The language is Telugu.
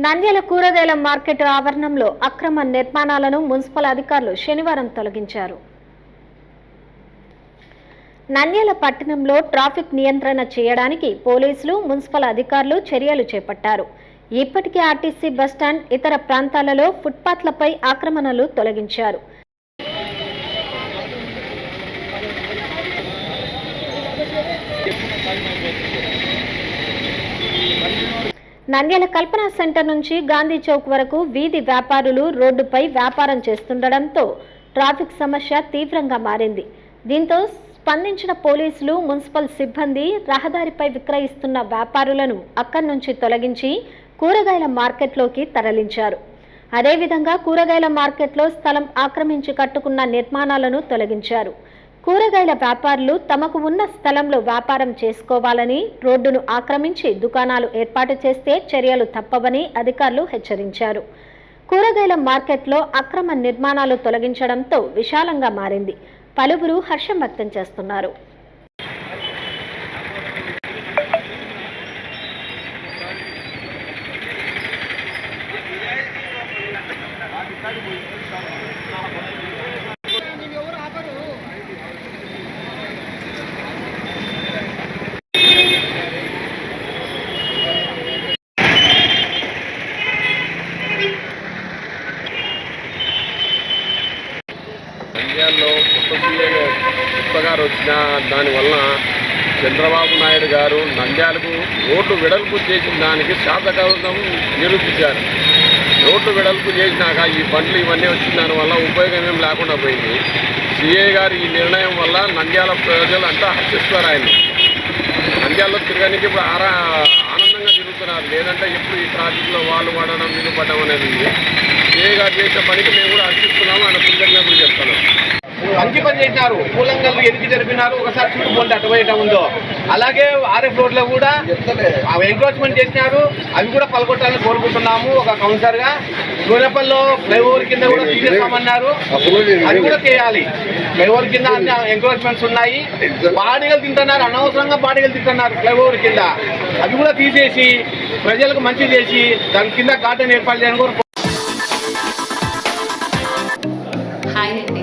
నంద్యాల కూరగాయల మార్కెట్ ఆవరణంలో అక్రమ నిర్మాణాలను మున్సిపల్ అధికారులు శనివారం తొలగించారు. నంద్యాల పట్టణంలో ట్రాఫిక్ నియంత్రణ చేయడానికి పోలీసులు మున్సిపల్ అధికారులు చర్యలు చేపట్టారు. ఇప్పటికే ఆర్టీసీ బస్టాండ్ ఇతర ప్రాంతాలలో ఫుట్పాత్లపై ఆక్రమణలు తొలగించారు. నంద్యాల కల్పన సెంటర్ నుంచి గాంధీ చౌక్ వరకు వీధి వ్యాపారులు రోడ్డుపై వ్యాపారం చేస్తుండటంతో ట్రాఫిక్ సమస్య తీవ్రంగా మారింది. దీంతో స్పందించిన పోలీసులు మున్సిపల్ సిబ్బంది రహదారిపై విక్రయిస్తున్న వ్యాపారులను అక్కడి నుంచి తొలగించి కూరగాయల మార్కెట్లోకి తరలించారు. అదేవిధంగా కూరగాయల మార్కెట్లో స్థలం ఆక్రమించి కట్టుకున్న నిర్మాణాలను తొలగించారు. కూరగాయల వ్యాపారులు తమకు ఉన్న స్థలంలో వ్యాపారం చేసుకోవాలని రోడ్డును ఆక్రమించి దుకాణాలు ఏర్పాటు చేస్తే చర్యలు తప్పవని అధికారులు హెచ్చరించారు. కూరగాయల మార్కెట్లో అక్రమ నిర్మాణాలు తొలగించడంతో విశాలంగా మారింది. పలువురు హర్షం వ్యక్తం చేస్తున్నారు. నంద్యాలలో కొత్త సీఎం కొత్తగారు వచ్చిన దానివల్ల చంద్రబాబు నాయుడు గారు నంద్యాలకు రోడ్లు వెడల్పు చేసిన దానికి శాతకవతం నిరూపించారు. రోడ్లు వెడల్పు చేసినాక ఈ బండ్లు ఇవన్నీ వచ్చిన దానివల్ల ఉపయోగం ఏం లేకుండా పోయింది. సిఐ గారు ఈ నిర్ణయం వల్ల నంద్యాల ప్రజలు అంతా హర్షిస్తారు ఆయన నంద్యాలలో తిరగడానికి ఇప్పుడు ఆరా ఆనందంగా తిరుగుతున్నారు. లేదంటే ఎప్పుడు ఈ ట్రాఫిక్లో వాళ్ళు పడడం వీళ్ళు అనేది ఉంది. సిఐ గారు చేసిన పనికి మేము కూడా హర్షిస్తున్నాము ఆయన కృతజ్ఞతలు చెప్తున్నాం. మంచి పని చేసినారు కూలంగల్లు ఎందుకు జరిపినారు. ఒకసారి చూడుకోండి అటువైట ఉందో. అలాగే ఆర్ఎఫ్ రోడ్లో కూడా కూడా ఎంక్రోచ్మెంట్ చేసినారు. అవి కూడా పలకొట్టాలని కోరుకుంటున్నాము ఒక కౌన్సిలర్గా ఫ్లైఓవర్ కింద కూడా తీసేస్తామన్నారు అది కూడా చేయాలి. ఫ్లైఓవర్ కింద అన్ని ఎంక్రోచ్మెంట్స్ ఉన్నాయి. బాడీలు తింటున్నారు. అనవసరంగా బాడీలు తింటున్నారు ఫ్లైఓవర్ కింద. అవి కూడా తీసేసి ప్రజలకు మంచి చేసి దాని కింద గార్డెన్ ఏర్పాటు చేయడం కూడా హాయ్ అండి